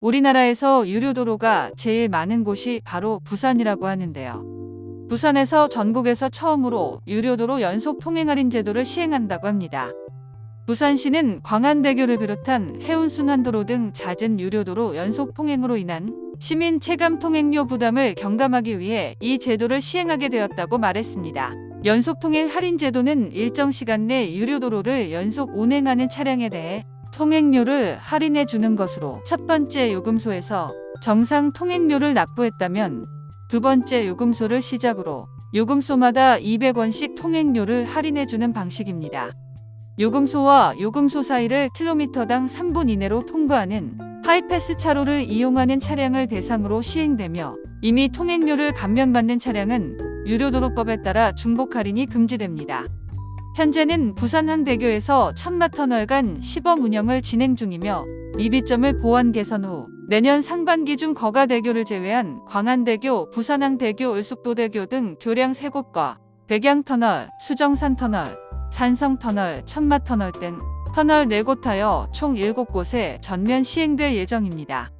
우리나라에서 유료도로가 제일 많은 곳이 바로 부산이라고 하는데요. 부산에서 전국에서 처음으로 유료도로 연속 통행 할인 제도를 시행한다고 합니다. 부산시는 광안대교를 비롯한 해운순환도로 등 잦은 유료도로 연속 통행으로 인한 시민 체감 통행료 부담을 경감하기 위해 이 제도를 시행하게 되었다고 말했습니다. 연속 통행 할인 제도는 일정 시간 내 유료 도로를 연속 운행하는 차량에 대해 통행료를 할인해 주는 것으로 첫 번째 요금소에서 정상 통행료를 납부했다면 두 번째 요금소를 시작으로 요금소마다 200원씩 통행료를 할인해 주는 방식입니다. 요금소와 요금소 사이를 킬로미터당 3분 이내로 통과하는 하이패스 차로를 이용하는 차량을 대상으로 시행되며 이미 통행료를 감면받는 차량은 유료도로법에 따라 중복 할인이 금지됩니다. 현재는 부산항대교에서 천마터널 간 시범 운영을 진행 중이며 미비점을 보완 개선 후 내년 상반기 중 거가대교를 제외한 광안대교, 부산항대교, 을숙도대교 등 교량 3곳과 백양터널, 수정산터널, 산성터널, 천마터널 등 터널 4곳 하여 총 7곳에 전면 시행될 예정입니다.